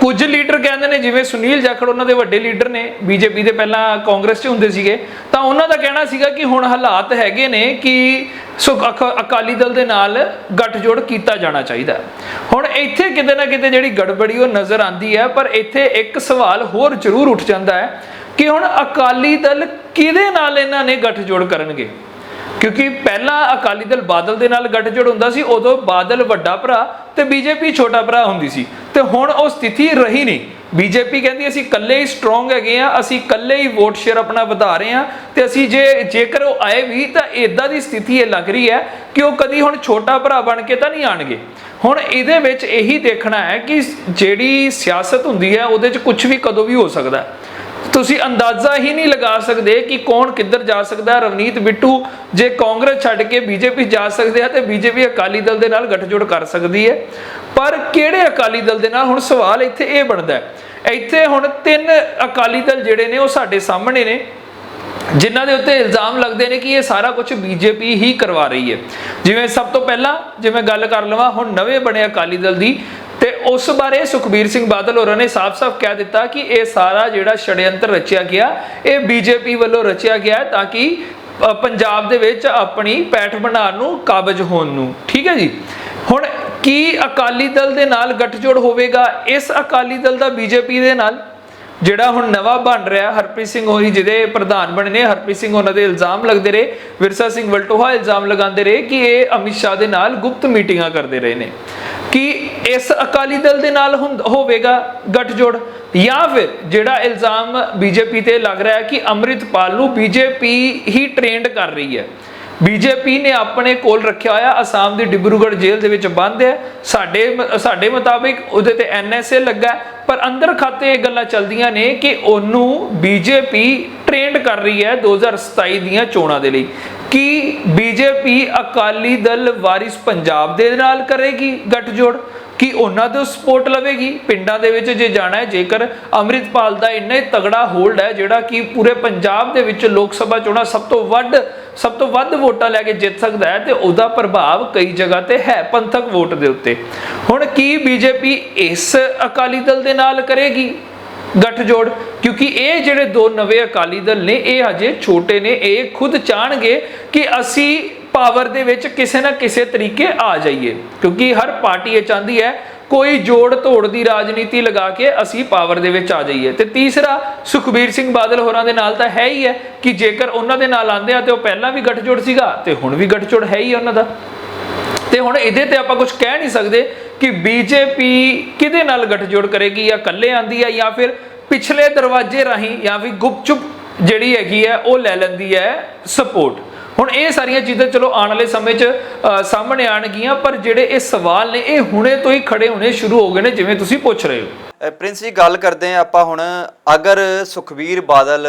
ਕੁਝ ਲੀਡਰ ਕਹਿੰਦੇ ਨੇ, ਜਿਵੇਂ ਸੁਨੀਲ ਜਾਖੜ, ਉਹਨਾਂ ਦੇ ਵੱਡੇ ਲੀਡਰ ਨੇ, ਬੀਜੇਪੀ ਦੇ ਪਹਿਲਾਂ ਕਾਂਗਰਸ 'ਚ ਹੁੰਦੇ ਸੀਗੇ। ਤਾਂ ਉਹਨਾਂ ਦਾ ਕਹਿਣਾ ਸੀਗਾ ਕਿ ਹੁਣ ਹਾਲਾਤ ਹੈਗੇ ਨੇ ਕਿ ਸੋ ਅਕ- ਅਕਾਲੀ ਦਲ ਦੇ ਨਾਲ ਗੱਠਜੋੜ ਕੀਤਾ ਜਾਣਾ ਚਾਹੀਦਾ ਹੁਣ ਇੱਥੇ ਕਿਤੇ ਨਾ ਕਿਤੇ ਜਿਹੜੀ ਗੜਬੜੀ ਉਹ ਨਜ਼ਰ ਆਂਦੀ ਹੈ, ਪਰ ਇੱਥੇ ਇੱਕ ਸਵਾਲ ਹੋਰ ਜ਼ਰੂਰ ਉੱਠ ਜਾਂਦਾ ਹੈ ਕਿ ਹੁਣ ਅਕਾਲੀ ਦਲ ਕਿਹਦੇ ਨਾਲ ਇਹਨਾਂ ਨੇ ਗੱਠਜੋੜ ਕਰਨਗੇ? ਕਿਉਂਕਿ ਪਹਿਲਾਂ ਅਕਾਲੀ ਦਲ ਬਾਦਲ ਦੇ ਨਾਲ ਗੱਠਜੋੜ ਹੁੰਦਾ ਸੀ, ਉਦੋਂ ਬਾਦਲ ਵੱਡਾ ਭਰਾ ਤੇ ਬੀਜੇਪੀ ਛੋਟਾ ਭਰਾ ਹੁੰਦੀ ਸੀ। ਤੇ ਹੁਣ ਉਹ ਸਥਿਤੀ ਰਹੀ ਨਹੀਂ। ਬੀਜੇਪੀ ਕਹਿੰਦੀ, ਅਸੀਂ ਇਕੱਲੇ ਹੀ ਸਟਰੋਂਗ ਹੈਗੇ ਆ ਅਸੀਂ ਇਕੱਲੇ ਹੀ ਵੋਟ ਸ਼ੇਅਰ ਆਪਣਾ ਵਧਾ ਰਹੇ ਆ ਤੇ ਅਸੀਂ ਜੇ, ਜੇਕਰ ਉਹ ਆਏ ਵੀ ਤਾਂ ਇਦਾਂ ਦੀ ਸਥਿਤੀ ਇਹ ਲੱਗ ਰਹੀ ਹੈ ਕਿ ਉਹ ਕਦੀ ਹੁਣ ਛੋਟਾ ਭਰਾ ਬਣ ਕੇ ਤਾਂ ਨਹੀਂ ਆਣਗੇ। ਹੁਣ ਇਹਦੇ ਵਿੱਚ ਇਹੀ ਦੇਖਣਾ ਹੈ ਕਿ ਜਿਹੜੀ ਸਿਆਸਤ ਹੁੰਦੀ ਹੈ, ਉਹਦੇ 'ਚ ਕੁਝ ਵੀ ਕਦੋਂ ਵੀ ਹੋ ਸਕਦਾ ਹੈ। ਤੁਸੀਂ ਅੰਦਾਜ਼ਾ ਹੀ ਨਹੀਂ ਲਗਾ ਸਕਦੇ ਕਿ ਕੌਣ ਕਿੱਧਰ ਜਾ ਸਕਦਾ। ਰਵਨੀਤ ਬਿੱਟੂ ਜੇ ਕਾਂਗਰਸ ਛੱਡ ਕੇ ਬੀਜੇਪੀ ਜਾ ਸਕਦੇ ਆ, ਤੇ ਬੀਜੇਪੀ ਅਕਾਲੀ ਦਲ ਦੇ ਨਾਲ ਗੱਠਜੋੜ ਕਰ ਸਕਦੀ ਹੈ। ਪਰ ਕਿਹੜੇ ਅਕਾਲੀ ਦਲ ਦੇ ਨਾਲ? ਹੁਣ ਸਵਾਲ ਇੱਥੇ ਇਹ ਬਣਦਾ ਹੈ। ਇੱਥੇ ਹੁਣ ਤਿੰਨ ਅਕਾਲੀ ਦਲ ਜਿਹੜੇ ਨੇ, ਉਹ ਸਾਡੇ ਸਾਹਮਣੇ ਨੇ, ਜਿਨ੍ਹਾਂ ਦੇ ਉੱਤੇ ਇਲਜ਼ਾਮ ਲੱਗਦੇ ਨੇ ਕਿ ਇਹ ਸਾਰਾ ਕੁਝ ਬੀਜੇਪੀ ਹੀ ਕਰਵਾ ਰਹੀ ਹੈ। ਜਿਵੇਂ ਸਭ ਤੋਂ ਪਹਿਲਾਂ ਜਿਵੇਂ ਗੱਲ ਕਰ ਲਵਾਂ, ਹੁਣ ਨਵੇਂ ਬਣੇ ਅਕਾਲੀ ਦਲ ਦੀ ਤੇ ਉਸ ਬਾਰੇ ਸੁਖਬੀਰ ਸਿੰਘ ਬਾਦਲ ਹੋਰਾਂ ਨੇ ਸਾਫ਼-ਸਾਫ਼ ਕਹਿ ਦਿੱਤਾ ਕਿ ਇਹ ਸਾਰਾ ਜਿਹੜਾ ਛੜਯੰਤਰ ਰਚਿਆ ਗਿਆ, ਇਹ ਬੀਜੇਪੀ ਵੱਲੋਂ ਰਚਿਆ ਗਿਆ ਤਾਂ ਕਿ ਪੰਜਾਬ ਦੇ ਵਿੱਚ ਆਪਣੀ ਪੈਠ ਬਣਾਉਣ ਨੂੰ ਕਾਬਜ ਹੋਣ ਨੂੰ। ਠੀਕ ਹੈ ਜੀ? ਹੁਣ ਕੀ ਅਕਾਲੀ ਦਲ ਦੇ ਨਾਲ ਗੱਠਜੋੜ ਹੋਵੇਗਾ? ਇਸ ਅਕਾਲੀ ਦਲ ਦਾ ਬੀਜੇਪੀ ਦੇ ਨਾਲ ਜਿਹੜਾ ਹੁਣ ਨਵਾਂ ਬਣ ਰਿਹਾ, ਹਰਪ੍ਰੀਤ ਸਿੰਘ ਹੋਰੀ ਜਿਹਦੇ ਪ੍ਰਧਾਨ ਬਣੇ ਨੇ, ਹਰਪ੍ਰੀਤ ਸਿੰਘ ਉਹਨਾਂ ਦੇ ਇਲਜ਼ਾਮ ਲੱਗਦੇ ਰਹੇ, ਵਿਰਸਾ ਸਿੰਘ ਵਲਟੋਹਾ ਇਲਜ਼ਾਮ ਲਗਾਉਂਦੇ ਰਹੇ ਕਿ ਇਹ ਅਮਿਤ ਸ਼ਾਹ ਦੇ ਨਾਲ ਗੁਪਤ ਮੀਟਿੰਗਾਂ ਕਰਦੇ ਰਹੇ ਨੇ। ਕਿ ਇਸ ਅਕਾਲੀ ਦਲ ਦੇ ਨਾਲ ਹੁੰਦ- ਹੋਵੇਗਾ ਗੱਠਜੋੜ ਜਾਂ ਫਿਰ ਜਿਹੜਾ ਇਲਜ਼ਾਮ ਬੀਜੇਪੀ ਤੇ ਲੱਗ ਰਿਹਾ ਹੈ ਕਿ ਅੰਮ੍ਰਿਤਪਾਲ ਨੂੰ ਬੀਜੇਪੀ ਹੀ ਟ੍ਰੇਨਡ ਕਰ ਰਹੀ ਹੈ। ਬੀਜੇਪੀ ਨੇ ਆਪਣੇ ਕੋਲ ਰੱਖਿਆ ਹੋਇਆ ਅਸਾਮ ਦੀ ਡਿਬਰੂਗੜ੍ਹ ਜੇਲ੍ਹ ਦੇ ਵਿੱਚ ਬੰਦ ਹੈ। ਸਾਡੇ ਸਾਡੇ ਮੁਤਾਬਿਕ ਉਹਦੇ ਤੇ ਐਨਐਸਏ ਲੱਗਾ ਪਰ ਅੰਦਰ ਖਾਤੇ ਇਹ ਗੱਲਾਂ ਚੱਲਦੀਆਂ ਨੇ ਕਿ ਉਹਨੂੰ ਬੀਜੇਪੀ ਟ੍ਰੇਨਡ ਕਰ ਰਹੀ ਹੈ 2027 ਦੀਆਂ ਚੋਣਾਂ ਦੇ ਲਈ। ਕੀ ਬੀਜੇਪੀ ਅਕਾਲੀ ਦਲ ਵਾਰਿਸ ਪੰਜਾਬ ਦੇ ਨਾਲ ਕਰੇਗੀ ਗੱਠਜੋੜ? ਕਿ ਉਹਨਾਂ ਤੋਂ ਸਪੋਰਟ ਲਵੇਗੀ। ਪਿੰਡਾਂ ਦੇ ਵਿੱਚ ਜੇ ਜਾਣਾ ਹੈ, ਜੇਕਰ ਅੰਮ੍ਰਿਤਪਾਲ ਦਾ ਇੰਨਾ ਹੀ ਤਗੜਾ ਹੋਲਡ ਹੈ, ਜਿਹੜਾ ਕਿ ਪੂਰੇ ਪੰਜਾਬ ਦੇ ਵਿੱਚ ਲੋਕ ਸਭਾ ਚੋਣਾਂ ਸਭ ਤੋਂ ਵੱਧ ਸਭ ਤੋਂ ਵੱਧ ਵੋਟਾਂ ਲੈ ਕੇ ਜਿੱਤ ਸਕਦਾ ਹੈ ਤੇ ਉਹਦਾ ਪ੍ਰਭਾਵ ਕਈ ਜਗ੍ਹਾ ਤੇ ਹੈ ਪੰਥਕ ਵੋਟ ਦੇ ਉੱਤੇ। ਹੁਣ ਕੀ ਬੀਜੇਪੀ ਇਸ ਅਕਾਲੀ ਦਲ ਦੇ ਨਾਲ ਕਰੇਗੀ ਗੱਠਜੋੜ? ਕਿਉਂਕਿ ਇਹ ਜਿਹੜੇ ਦੋ ਨਵੇਂ ਅਕਾਲੀ ਦਲ ਨੇ, ਇਹ ਹਜੇ ਛੋਟੇ ਨੇ, ਇਹ ਖੁਦ ਚਾਹਣਗੇ ਕਿ ਅਸੀਂ ਪਾਵਰ ਦੇ ਵਿੱਚ ਕਿਸੇ ਨਾ ਕਿਸੇ ਤਰੀਕੇ ਆ ਜਾਈਏ। ਕਿਉਂਕਿ ਹਰ ਪਾਰਟੀ ਇਹ ਚਾਹੁੰਦੀ ਹੈ, ਕੋਈ ਜੋੜ ਤੋੜ ਦੀ ਰਾਜਨੀਤੀ ਲਗਾ ਕੇ ਅਸੀਂ ਪਾਵਰ ਦੇ ਵਿੱਚ ਆ ਜਾਈਏ। ਤੇ ਤੀਸਰਾ, ਸੁਖਬੀਰ ਸਿੰਘ ਬਾਦਲ ਹੋਰਾਂ ਦੇ ਨਾਲ ਤਾਂ ਹੈ ਹੀ ਹੈ ਕਿ ਜੇਕਰ ਉਹਨਾਂ ਦੇ ਨਾਲ ਆਂਦੇ ਆ ਤੇ ਉਹ ਪਹਿਲਾਂ ਵੀ ਗੱਠਜੋੜ ਸੀਗਾ, ਤੇ ਹੁਣ ਵੀ ਗੱਠਜੋੜ ਹੈ ਹੀ ਹੈ ਉਹਨਾਂ ਦਾ। ਤੇ ਹੁਣ ਇਹਦੇ ਤੇ ਆਪਾਂ ਕੁਝ ਕਹਿ ਨਹੀਂ ਸਕਦੇ ਕਿ ਬੀਜੇਪੀ ਕਿਹਦੇ ਨਾਲ ਗੱਠਜੋੜ ਕਰੇਗੀ, ਜਾਂ ਇਕੱਲੇ ਆਂਦੀ ਹੈ, ਜਾਂ ਫਿਰ ਪਿਛਲੇ ਦਰਵਾਜ਼ੇ ਰਾਹੀਂ, ਜਾਂ ਵੀ ਗੁਪਚੁਪ ਜਿਹੜੀ ਹੈਗੀ ਹੈ, ਉਹ ਲੈ ਲੈਂਦੀ ਹੈ ਸਪੋਰਟ ਹੁਣ ਇਹ ਸਾਰੀਆਂ ਚੀਜ਼ਾਂ ਚਲੋ ਆਉਣ ਵਾਲੇ ਸਮੇਂ 'ਚ ਸਾਹਮਣੇ ਆਣਗੀਆਂ ਪਰ ਜਿਹੜੇ ਇਹ ਸਵਾਲ ਨੇ, ਇਹ ਹੁਣੇ ਤੋਂ ਹੀ ਖੜੇ ਹੋਣੇ ਸ਼ੁਰੂ ਹੋ ਗਏ ਨੇ, ਜਿਵੇਂ ਤੁਸੀਂ ਪੁੱਛ ਰਹੇ ਹੋ। ਪ੍ਰਿੰਸ ਜੀ, ਗੱਲ ਕਰਦੇ ਹਾਂ ਆਪਾਂ ਹੁਣ, ਅਗਰ ਸੁਖਬੀਰ ਬਾਦਲ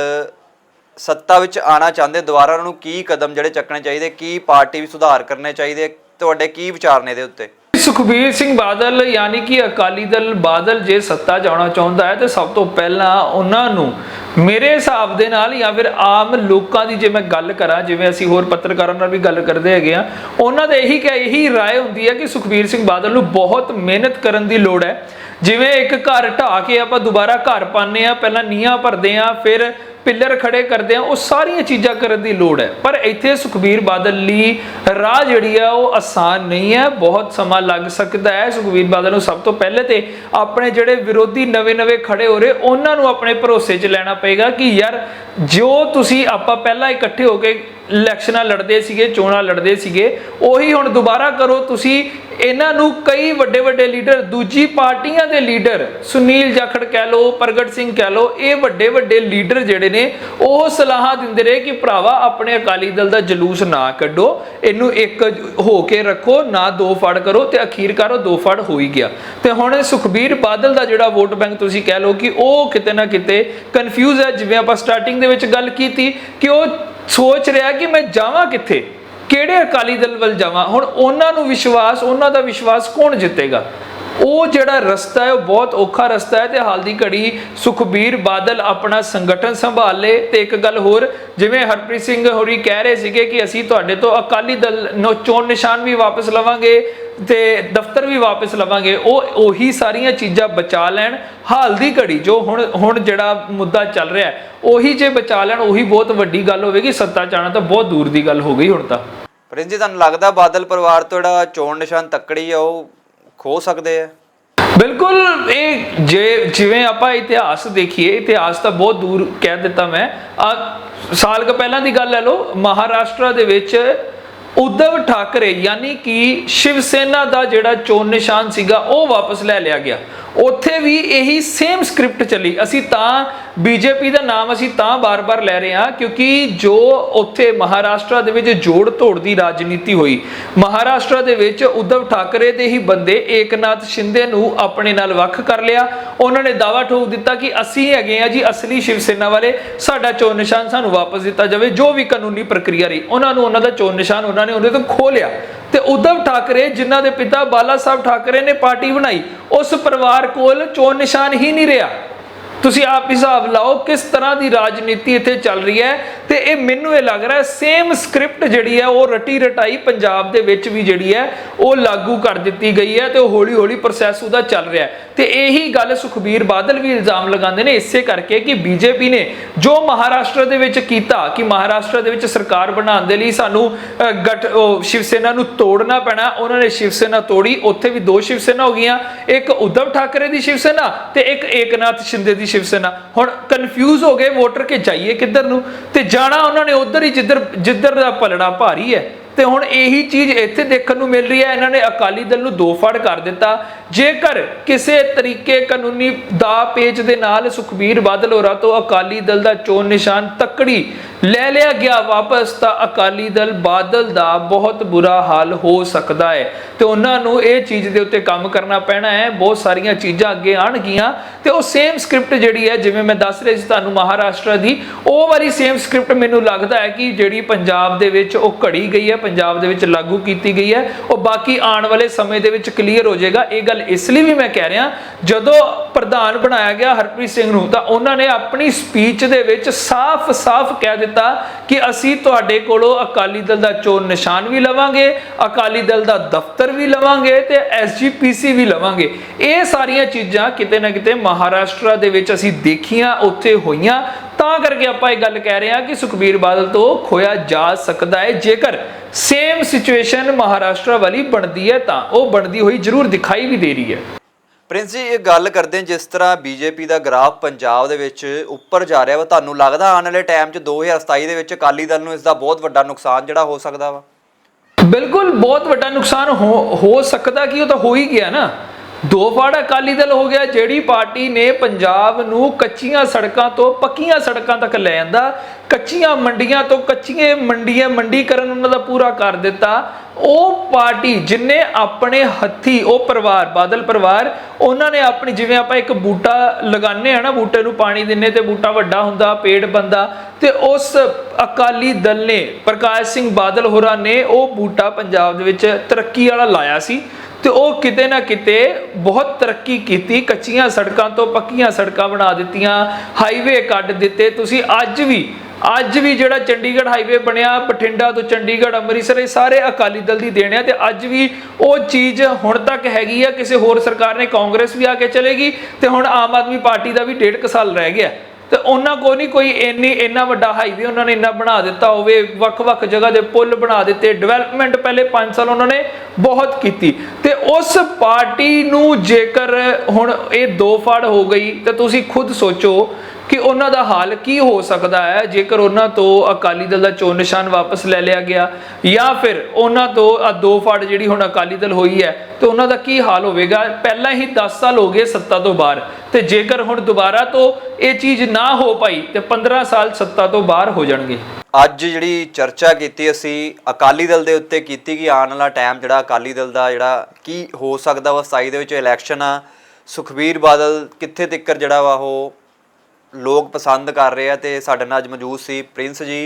ਸੱਤਾ ਵਿੱਚ ਆਣਾ ਚਾਹੁੰਦੇ, ਦੁਬਾਰਾ ਉਹਨਾਂ ਨੂੰ ਕੀ ਕਦਮ ਜਿਹੜੇ ਚੱਕਣੇ ਚਾਹੀਦੇ, ਕੀ ਪਾਰਟੀ ਵੀ ਸੁਧਾਰ ਕਰਨੇ ਚਾਹੀਦੇ, ਤੁਹਾਡੇ ਕੀ ਵਿਚਾਰ ਨੇ ਇਹਦੇ ਉੱਤੇ? ਸੁਖਬੀਰ ਸਿੰਘ ਬਾਦਲ ਯਾਨੀ ਕਿ ਅਕਾਲੀ ਦਲ ਬਾਦਲ ਜੇ ਸੱਤਾ ਜਾਣਾ ਚਾਹੁੰਦਾ ਹੈ ਤੇ ਸਭ ਤੋਂ ਪਹਿਲਾਂ ਉਹਨਾਂ ਨੂੰ ਮੇਰੇ ਹਿਸਾਬ ਦੇ ਨਾਲ ਜਾਂ ਫਿਰ ਆਮ ਲੋਕਾਂ ਦੀ ਜੇ ਮੈਂ ਗੱਲ ਕਰਾਂ ਜਿਵੇਂ ਅਸੀਂ ਹੋਰ ਪੱਤਰਕਾਰਾਂ ਨਾਲ ਵੀ ਗੱਲ ਕਰਦੇ ਹੈਗੇ ਆ ਉਹਨਾਂ ਦੇ ਇਹੀ ਕਿ ਇਹੀ رائے ਹੁੰਦੀ ਹੈ ਕਿ ਸੁਖਬੀਰ ਸਿੰਘ ਬਾਦਲ ਨੂੰ ਬਹੁਤ ਮਿਹਨਤ ਕਰਨ ਦੀ ਲੋੜ ਹੈ ਜਿਵੇਂ ਇੱਕ ਘਰ ਢਾ ਕੇ ਆਪਾਂ ਦੁਬਾਰਾ ਘਰ ਪਾਉਂਦੇ ਆ ਪਹਿਲਾਂ ਨੀਹਾਂ ਭਰਦੇ ਆ ਫਿਰ ਪਿੱਲਰ ਖੜੇ ਕਰਦੇ ਆ ਉਹ ਸਾਰੀਆਂ ਚੀਜ਼ਾਂ ਕਰਨ ਦੀ ਲੋੜ ਹੈ। ਪਰ ਇੱਥੇ ਸੁਖਬੀਰ ਬਾਦਲ ਲਈ ਰਾਹ ਜਿਹੜੀ ਆ, ਉਹ ਆਸਾਨ ਨਹੀਂ ਹੈ, ਬਹੁਤ ਸਮਾਂ ਲੱਗ ਸਕਦਾ ਹੈ। ਸੁਖਬੀਰ ਬਾਦਲ ਨੂੰ ਸਭ ਤੋਂ ਪਹਿਲੇ ਤੇ ਆਪਣੇ ਜਿਹੜੇ ਵਿਰੋਧੀ ਨਵੇਂ-ਨਵੇਂ ਖੜੇ ਹੋ ਰਹੇ, ਉਹਨਾਂ ਨੂੰ ਆਪਣੇ ਭਰੋਸੇ 'ਚ ਲੈਣਾ ਪਏਗਾ ਕਿ ਯਾਰ, ਜੋ ਤੁਸੀਂ ਆਪਾਂ ਪਹਿਲਾਂ ਇਕੱਠੇ ਹੋ ਕੇ ਇਲੈਕਸ਼ਨਾਂ ਲੜਦੇ ਸੀਗੇ, ਚੋਣਾਂ ਲੜਦੇ ਸੀਗੇ। ਉਹੀ ਹੁਣ ਦੁਬਾਰਾ ਕਰੋ ਤੁਸੀਂ, ਇਹਨਾਂ ਨੂੰ ਕਈ ਵੱਡੇ ਵੱਡੇ ਲੀਡਰ, ਦੂਜੀ ਪਾਰਟੀਆਂ ਦੇ ਲੀਡਰ, ਸੁਨੀਲ ਜਾਖੜ ਕਹਿ ਲਓ, ਪ੍ਰਗਟ ਸਿੰਘ ਕਹਿ ਲਓ, ਇਹ ਵੱਡੇ ਵੱਡੇ ਲੀਡਰ ਜਿਹੜੇ ਨੇ, ਉਹ ਸਲਾਹਾਂ ਦਿੰਦੇ ਰਹੇ ਕਿ ਭਰਾਵਾ, ਆਪਣੇ ਅਕਾਲੀ ਦਲ ਦਾ ਜਲੂਸ ਨਾ ਕੱਢੋ, ਇਹਨੂੰ ਇੱਕ ਹੋ ਕੇ ਰੱਖੋ, ਨਾ ਦੋ ਫੜ ਕਰੋ ਤੇ ਅਖੀਰ ਕਰੋ ਦੋ ਫੜ ਹੋ ਹੀ ਗਿਆ। ਤੇ ਹੁਣ ਸੁਖਬੀਰ ਬਾਦਲ ਦਾ ਜਿਹੜਾ ਵੋਟ ਬੈਂਕ ਤੁਸੀਂ ਕਹਿ ਲਓ ਕਿ ਉਹ ਕਿਤੇ ਨਾ ਕਿਤੇ ਕਨਫਿਊਜ਼ ਹੈ, ਜਿਵੇਂ ਆਪਾਂ ਸਟਾਰਟਿੰਗ ਦੇ ਵਿੱਚ ਗੱਲ ਕੀਤੀ ਕਿ ਉਹ ਸੋਚ ਰਿਹਾ ਕਿ ਮੈਂ ਜਾਵਾਂ ਕਿੱਥੇ? ਕਿਹੜੇ ਅਕਾਲੀ ਦਲ ਵੱਲ ਜਾਵਾਂ? ਹੁਣ ਉਹਨਾਂ ਨੂੰ ਵਿਸ਼ਵਾਸ, ਉਹਨਾਂ ਦਾ ਵਿਸ਼ਵਾਸ ਕੌਣ ਜਿੱਤੇਗਾ? ਉਹ ਜਿਹੜਾ ਰਸਤਾ ਹੈ, ਉਹ ਬਹੁਤ ਔਖਾ ਰਸਤਾ ਹੈ ਤੇ ਹਾਲ ਦੀ ਘੜੀ ਸੁਖਬੀਰ ਬਾਦਲ ਆਪਣਾ ਸੰਗਠਨ ਸੰਭਾਲ ਲੇ ਤੇ ਇੱਕ ਗੱਲ ਹੋਰ, ਜਿਵੇਂ ਹਰਪ੍ਰੀਤ ਸਿੰਘ ਹੋਰੀ ਕਹਿ ਰਹੇ ਸੀਗੇ ਕਿ ਅਸੀਂ ਤੁਹਾਡੇ ਤੋਂ ਅਕਾਲੀ ਦਲ ਨੂੰ ਚੋਣ ਨਿਸ਼ਾਨ ਵੀ ਵਾਪਸ ਲਵਾਂਗੇ ਤੇ ਦਫ਼ਤਰ ਵੀ ਵਾਪਸ ਲਵਾਂਗੇ, ਉਹ ਉਹੀ ਸਾਰੀਆਂ ਚੀਜ਼ਾਂ ਬਚਾ ਲੈਣ। ਹਾਲ ਦੀ ਘੜੀ ਜੋ ਹੁਣ ਹੁਣ ਜਿਹੜਾ ਮੁੱਦਾ ਚੱਲ ਰਿਹਾ ਉਹੀ ਜੇ ਬਚਾ ਲੈਣ, ਉਹੀ ਬਹੁਤ ਵੱਡੀ ਗੱਲ ਹੋਵੇਗੀ, ਸੱਤਾ ਚਾਣਾ ਤਾਂ ਬਹੁਤ ਦੂਰ ਦੀ ਗੱਲ ਹੋ ਗਈ ਹੁਣ ਤਾਂ। ਪ੍ਰਿੰਸ ਜੀ ਤੁਹਾਨੂੰ ਲੱਗਦਾ ਬਾਦਲ ਪਰਿਵਾਰ ਤੋਂ ਜਿਹੜਾ ਚੋਣ ਨਿਸ਼ਾਨ ਤੱਕੜੀ ਆ, ਉਹ ਖੋ ਸਕਦੇ ਆ। ਬਿਲਕੁਲ, ਇਹ ਜੇ ਜਿਵੇਂ ਆਪਾਂ ਇਤਿਹਾਸ ਦੇਖੀਏ, ਇਤਿਹਾਸ ਤਾਂ ਬਹੁਤ ਦੂਰ ਕਹਿ ਦਿੱਤਾ ਮੈਂ। ਆ, ਸਾਲ ਕੁ ਪਹਿਲਾਂ ਦੀ ਗੱਲ ਲੈ ਲਓ, ਮਹਾਰਾਸ਼ਟਰ ਦੇ ਵਿੱਚ ਉद्धਵ ਠਾਕਰੇ, ਯਾਨੀ ਕਿ ਸ਼ਿਵ ਸੈਨਾ ਦਾ ਜਿਹੜਾ ਚੋਣ ਨਿਸ਼ਾਨ ਸੀਗਾ, ਉਹ ਵਾਪਸ ਲੈ ਲਿਆ ਗਿਆ। ਉੱਥੇ ਵੀ ਇਹੀ ਸੇਮ ਸਕ੍ਰਿਪਟ ਚੱਲੀ। ਅਸੀਂ ਤਾਂ ਬੀਜੇਪੀ ਦਾ ਨਾਮ ਅਸੀਂ ਤਾਂ ਬਾਰ-ਬਾਰ ਲੈ ਰਹੇ ਹਾਂ ਕਿਉਂਕਿ ਜੋ ਉੱਥੇ ਮਹਾਰਾਸ਼ਟਰ ਦੇ ਵਿੱਚ ਜੋੜ ਤੋੜ ਦੀ ਰਾਜਨੀਤੀ ਹੋਈ, ਮਹਾਰਾਸ਼ਟਰ ਦੇ ਵਿੱਚ ਉद्धਵ ਠਾਕਰੇ ਦੇ ਹੀ ਬੰਦੇ ਏਕਨਾਥ ਸ਼ਿੰਦੇ ਨੂੰ ਆਪਣੇ ਨਾਲ ਵੱਖ ਕਰ ਲਿਆ। ਉਹਨਾਂ ਨੇ ਦਾਵਾ ਠੋਕ ਦਿੱਤਾ ਕਿ ਅਸੀਂ ਹੈਗੇ ਆ ਜੀ ਅਸਲੀ ਸ਼ਿਵ ਸੈਨਾ ਵਾਲੇ, ਸਾਡਾ ਚੋਣ ਨਿਸ਼ਾਨ ਸਾਨੂੰ ਵਾਪਸ ਦਿੱਤਾ ਜਾਵੇ, ਜੋ ਵੀ ਕਾਨੂੰਨੀ ਪ੍ਰਕਿਰਿਆ ਰਹੀ, ਉਹਨਾਂ ਨੂੰ ਉਹਨਾਂ ਦਾ ਚੋਣ ਨਿਸ਼ਾਨ ਉਹਨਾਂ ਨੇ ਉਹਦੇ ਤੋਂ ਖੋਹ ਲਿਆ। ਤੇ ਉद्धਵ ਠਾਕਰੇ ਜਿਨ੍ਹਾਂ ਦੇ ਪਿਤਾ ਬਾਲਾ ਸਾਹਿਬ ਠਾਕਰੇ ਨੇ ਪਾਰਟੀ ਬਣਾਈ ਉਸ ਪਰਿਵਾਰ ਕੋਲ ਚੋਣ ਨਿਸ਼ਾਨ ਹੀ ਨਹੀਂ ਰਿਹਾ ਤੁਸੀਂ ਆਪ ਹਿਸਾਬ ਲਾਓ ਕਿਸ ਤਰ੍ਹਾਂ ਦੀ ਰਾਜਨੀਤੀ ਇੱਥੇ ਚੱਲ ਰਹੀ ਹੈ ਤੇ ਇਹ ਮੈਨੂੰ ਇਹ ਲੱਗ ਰਿਹਾ ਸੇਮ ਸਕ੍ਰਿਪਟ ਜਿਹੜੀ ਹੈ, ਉਹ ਰਟੀ ਰਟਾਈ ਪੰਜਾਬ ਦੇ ਵਿੱਚ ਵੀ ਜਿਹੜੀ ਹੈ, ਉਹ ਲਾਗੂ ਕਰ ਦਿੱਤੀ ਗਈ ਹੈ ਤੇ ਉਹ ਹੌਲੀ ਹੌਲੀ ਪ੍ਰੋਸੈਸ ਉਹਦਾ ਚੱਲ ਰਿਹਾ ਤੇ ਇਹੀ ਗੱਲ ਸੁਖਬੀਰ ਬਾਦਲ ਵੀ ਇਲਜ਼ਾਮ ਲਗਾਉਂਦੇ ਨੇ ਇਸੇ ਕਰਕੇ ਕਿ ਬੀਜੇਪੀ ਨੇ ਜੋ ਮਹਾਰਾਸ਼ਟਰ ਦੇ ਵਿੱਚ ਕੀਤਾ ਕਿ ਮਹਾਰਾਸ਼ਟਰ ਦੇ ਵਿੱਚ ਸਰਕਾਰ ਬਣਾਉਣ ਦੇ ਲਈ ਸਾਨੂੰ ਗਠ ਸ਼ਿਵ ਸੈਨਾ ਨੂੰ ਤੋੜਨਾ ਪੈਣਾ, ਉਹਨਾਂ ਨੇ ਸ਼ਿਵ ਸੈਨਾ ਤੋੜੀ, ਉੱਥੇ ਵੀ ਦੋ ਸ਼ਿਵ ਸੈਨਾ ਹੋ ਗਈਆਂ, ਇੱਕ ਉद्धਵ ਠਾਕਰੇ ਦੀ ਸ਼ਿਵ ਸੈਨਾ ਤੇ ਇੱਕ ਏਕਨਾਥ ਸ਼ਿੰਦੇ ਦੀ ਸ਼ਿਵ ਸੈਨਾ। ਹੁਣ ਕਨਫਿਊਜ਼ ਹੋ ਗਏ ਵੋਟਰ ਕਿ ਜਾਈਏ ਕਿੱਧਰ ਨੂੰ? ਤੇ ਜਾਣਾ ਉਹਨਾਂ ਨੇ ਉਧਰ ਹੀ ਜਿੱਧਰ ਜਿੱਧਰ ਦਾ ਪਲੜਾ ਭਾਰੀ ਹੈ। ਤੇ ਹੁਣ ਇਹੀ ਚੀਜ਼ ਇੱਥੇ ਦੇਖਣ ਨੂੰ ਮਿਲ ਰਹੀ ਹੈ। ਇਹਨਾਂ ਨੇ ਅਕਾਲੀ ਦਲ ਨੂੰ ਦੋ ਫੜ ਕਰ ਦਿੱਤਾ। ਜੇਕਰ ਕਿਸੇ ਤਰੀਕੇ ਕਾਨੂੰਨੀ ਦਾ ਪੇਚ ਦੇ ਨਾਲ ਸੁਖਬੀਰ ਬਾਦਲ ਹੋਰਾਂ ਤੋਂ ਅਕਾਲੀ ਦਲ ਦਾ ਚੋਣ ਨਿਸ਼ਾਨ ਤੱਕੜੀ ਲੈ ਲਿਆ ਗਿਆ ਵਾਪਸ, ਤਾਂ ਅਕਾਲੀ ਦਲ ਬਾਦਲ ਦਾ ਬਹੁਤ ਬੁਰਾ ਹਾਲ ਹੋ ਸਕਦਾ ਹੈ। ਤੇ ਉਹਨਾਂ ਨੂੰ ਇਹ ਚੀਜ਼ ਦੇ ਉੱਤੇ ਕੰਮ ਕਰਨਾ ਪੈਣਾ ਹੈ। ਬਹੁਤ ਸਾਰੀਆਂ ਚੀਜ਼ਾਂ ਅੱਗੇ ਆਣਗੀਆਂ ਤੇ ਉਹ ਸੇਮ ਸਕ੍ਰਿਪਟ ਜਿਹੜੀ ਹੈ, ਜਿਵੇਂ ਮੈਂ ਦੱਸ ਰਿਹਾ ਸੀ ਤੁਹਾਨੂੰ ਮਹਾਰਾਸ਼ਟਰ ਦੀ, ਉਹ ਵਾਰੀ ਸੇਮ ਸਕ੍ਰਿਪਟ ਮੈਨੂੰ ਲੱਗਦਾ ਹੈ ਕਿ ਜਿਹੜੀ ਪੰਜਾਬ ਦੇ ਵਿੱਚ ਉਹ ਘੜੀ ਗਈ ਹੈ। ਪੰਜਾਬ ਦੇ ਵਿੱਚ ਲਾਗੂ ਕੀਤੀ ਗਈ ਹੈ। ਉਹ ਬਾਕੀ ਆਉਣ ਵਾਲੇ ਸਮੇਂ ਦੇ ਵਿੱਚ ਕਲੀਅਰ ਹੋ ਜਾਏਗਾ। ਇਹ ਗੱਲ ਇਸ ਲਈ ਵੀ ਮੈਂ ਕਹਿ ਰਿਹਾ, ਜਦੋਂ ਪ੍ਰਧਾਨ ਬਣਾਇਆ ਗਿਆ ਹਰਪ੍ਰੀਤ ਸਿੰਘ ਨੂੰ, ਤਾਂ ਉਹਨਾਂ ਨੇ ਆਪਣੀ ਸਪੀਚ ਦੇ ਵਿੱਚ ਸਾਫ਼-ਸਾਫ਼ ਕਹਿ ਦਿੱਤਾ ਕਿ ਅਸੀਂ ਤੁਹਾਡੇ ਕੋਲੋਂ ਅਕਾਲੀ ਦਲ ਦਾ ਚੋਣ ਨਿਸ਼ਾਨ ਵੀ ਲਵਾਂਗੇ, ਅਕਾਲੀ ਦਲ ਦਾ ਦਫ਼ਤਰ ਵੀ ਲਵਾਂਗੇ ਤੇ ਐਸਜੀਪੀਸੀ ਵੀ ਲਵਾਂਗੇ। ਇਹ ਸਾਰੀਆਂ ਚੀਜ਼ਾਂ ਕਿਤੇ ਨਾ ਕਿਤੇ ਮਹਾਰਾਸ਼ਟਰ ਦੇ ਵਿੱਚ ਅਸੀਂ ਦੇਖੀਆਂ, ਉੱਥੇ ਹੋਈਆਂ। ਤਾਂ ਕਰਕੇ ਆਪਾਂ ਇਹ ਗੱਲ ਕਹਿ ਰਹੇ ਹਾਂ ਕਿ ਸੁਖਬੀਰ ਬਾਦਲ ਤੋਂ ਖੋਇਆ ਜਾ ਸਕਦਾ ਹੈ। ਜੇਕਰ ਸੇਮ ਸਿਚੁਏਸ਼ਨ ਮਹਾਰਾਸ਼ਟਰ ਵਾਲੀ ਬਣਦੀ ਹੈ ਤਾਂ ਉਹ ਬਣਦੀ ਹੋਈ ਜ਼ਰੂਰ ਦਿਖਾਈ ਵੀ ਦੇ ਰਹੀ ਹੈ। ਪ੍ਰਿੰਸ ਜੀ ਇਹ ਗੱਲ ਕਰਦੇ ਜਿਸ ਤਰ੍ਹਾਂ ਬੀਜੇਪੀ ਦਾ ਗ੍ਰਾਫ ਪੰਜਾਬ ਦੇ ਵਿੱਚ ਉੱਪਰ ਜਾ ਰਿਹਾ ਵਾ। ਤੁਹਾਨੂੰ ਲੱਗਦਾ ਆਉਣ ਵਾਲੇ ਟਾਈਮ 'ਚ 2027 ਦੇ ਵਿੱਚ ਅਕਾਲੀ ਦਲ ਨੂੰ ਇਸ ਦਾ ਬਹੁਤ ਵੱਡਾ ਨੁਕਸਾਨ ਜਿਹੜਾ ਹੋ ਸਕਦਾ ਵਾ? ਬਿਲਕੁਲ ਬਹੁਤ ਵੱਡਾ ਨੁਕਸਾਨ ਹੋ ਸਕਦਾ ਕਿ ਉਹ ਤਾਂ ਹੋ ਹੀ ਗਿਆ ਨਾ। ਦੋ ਫਾੜ ਅਕਾਲੀ ਦਲ ਹੋ ਗਿਆ, ਜਿਹੜੀ ਪਾਰਟੀ ਨੇ ਪੰਜਾਬ ਨੂੰ ਕੱਚੀਆਂ ਸੜਕਾਂ ਤੋਂ ਪੱਕੀਆਂ ਸੜਕਾਂ ਤੱਕ ਲੈ ਜਾਂਦਾ ਕੱਚੀਆਂ ਮੰਡੀਆਂ ਤੋਂ ਕੱਚੀਆਂ ਮੰਡੀਆਂ ਮੰਡੀਕਰਨ ਉਹਨਾਂ ਦਾ ਪੂਰਾ ਕਰ ਦਿੱਤਾ। ਉਹ ਪਾਰਟੀ ਜਿਨੇ ਆਪਣੇ ਹੱਥੀ, ਉਹ ਪਰਿਵਾਰ, ਬਾਦਲ ਪਰਿਵਾਰ, ਉਹਨਾਂ ਨੇ ਆਪਣੀ ਜਿਵੇਂ ਆਪਾਂ ਇੱਕ ਬੂਟਾ ਲਗਾਉਂਦੇ ਆ ਨਾ, ਬੂਟੇ ਨੂੰ ਪਾਣੀ ਦਿੰਨੇ ਤੇ ਬੂਟਾ ਵੱਡਾ ਹੁੰਦਾ, ਪੇੜ ਬੰਦਾ, ਤੇ ਉਸ ਅਕਾਲੀ ਦਲ ਨੇ, ਪ੍ਰਕਾਸ਼ ਸਿੰਘ ਬਾਦਲ ਹੋਰਾਂ ਨੇ ਉਹ ਬੂਟਾ ਪੰਜਾਬ ਦੇ ਵਿੱਚ ਤਰੱਕੀ ਵਾਲਾ ਲਾਇਆ ਸੀ। ਤੇ ਉਹ ਕਿਤੇ ਨਾ ਕਿਤੇ ਬਹੁਤ ਤਰੱਕੀ ਕੀਤੀ, ਕੱਚੀਆਂ ਸੜਕਾਂ ਤੋਂ ਪੱਕੀਆਂ ਸੜਕਾਂ ਬਣਾ ਦਿੱਤੀਆਂ ਹਾਈਵੇ ਕੱਢ ਦਿੱਤੇ। ਤੁਸੀਂ ਅੱਜ ਵੀ ਅੱਜ ਵੀ ਜਿਹੜਾ ਚੰਡੀਗੜ੍ਹ ਹਾਈਵੇ ਬਣਿਆ, ਬਠਿੰਡਾ ਤੋਂ ਚੰਡੀਗੜ੍ਹ, ਅੰਮ੍ਰਿਤਸਰ, ਇਹ ਸਾਰੇ ਅਕਾਲੀ ਦਲ ਦੀ ਦੇਣ ਆ ਤੇ ਅੱਜ ਵੀ ਉਹ ਚੀਜ਼ ਹੁਣ ਤੱਕ ਹੈਗੀ ਆ, ਕਿਸੇ ਹੋਰ ਸਰਕਾਰ ਨੇ ਕਾਂਗਰਸ ਵੀ ਆ ਕੇ ਚਲੇਗੀ ਤੇ ਹੁਣ ਆਮ ਆਦਮੀ ਪਾਰਟੀ ਦਾ ਵੀ ਡੇਢ ਕੁ ਸਾਲ ਰਹਿ ਗਿਆ। ਤੇ ਉਹਨਾਂ ਕੋ ਨਹੀਂ ਕੋਈ ਇੰਨੀ, ਇੰਨਾ ਵੱਡਾ ਹਾਈਵੇ ਉਹਨਾਂ ਨੇ ਇੰਨਾ ਬਣਾ ਦਿੱਤਾ ਹੋਵੇ, ਵੱਖ-ਵੱਖ ਜਗ੍ਹਾ ਦੇ ਪੁਲ ਬਣਾ ਦਿੱਤੇ, ਡਿਵੈਲਪਮੈਂਟ ਪਹਿਲੇ 5 ਸਾਲ ਉਹਨਾਂ ਨੇ ਬਹੁਤ ਕੀਤੀ। ਤੇ ਉਸ ਪਾਰਟੀ ਨੂੰ ਜੇਕਰ ਹੁਣ ਇਹ ਦੋ ਫੜ ਹੋ ਗਈ, ਤੇ ਤੁਸੀਂ ਖੁਦ ਸੋਚੋ ਕਿ ਉਹਨਾਂ ਦਾ ਹਾਲ ਕੀ ਹੋ ਸਕਦਾ ਹੈ? ਜੇਕਰ ਉਹਨਾਂ ਤੋਂ ਅਕਾਲੀ ਦਲ ਦਾ ਚੋਣ ਨਿਸ਼ਾਨ ਵਾਪਸ ਲੈ ਲਿਆ ਗਿਆ ਜਾਂ ਫਿਰ ਉਹਨਾਂ ਤੋਂ ਆ ਦੋ ਫੜ ਜਿਹੜੀ ਹੁਣ ਅਕਾਲੀ ਦਲ ਹੋਈ ਹੈ, ਤੇ ਉਹਨਾਂ ਦਾ ਕੀ ਹਾਲ ਹੋਵੇਗਾ? ਪਹਿਲਾਂ ਹੀ 10 ਸਾਲ ਹੋ ਗਏ ਸੱਤਾ ਤੋਂ ਬਾਹਰ। ਤੇ ਜੇਕਰ ਹੁਣ ਦੁਬਾਰਾ ਤੋਂ ਇਹ ਚੀਜ਼ ਨਾ ਹੋ ਪਾਈ, ਤੇ 15 ਸਾਲ ਸੱਤਾ ਤੋਂ ਬਾਹਰ ਹੋ ਜਾਣਗੇ। ਅੱਜ ਜਿਹੜੀ ਚਰਚਾ ਕੀਤੀ ਅਸੀਂ, ਅਕਾਲੀ ਦਲ ਦੇ ਉੱਤੇ ਕੀਤੀ ਕਿ ਆਉਣ ਵਾਲਾ ਟਾਈਮ, ਜਿਹੜਾ ਅਕਾਲੀ ਦਲ ਦਾ ਜਿਹੜਾ ਕੀ ਹੋ ਸਕਦਾ ਵਾ 27 ਦੇ ਵਿੱਚ ਇਲੈਕਸ਼ਨ ਆ। ਸੁਖਬੀਰ ਬਾਦਲ ਕਿੱਥੇ ਤੱਕ ਜਿਹੜਾ ਵਾ ਉਹ ਲੋਕ ਪਸੰਦ ਕਰ ਰਹੇ ਆ ਤੇ ਸਾਡੇ ਨਾਲ ਅੱਜ ਮੌਜੂਦ ਸੀ ਪ੍ਰਿੰਸ ਜੀ।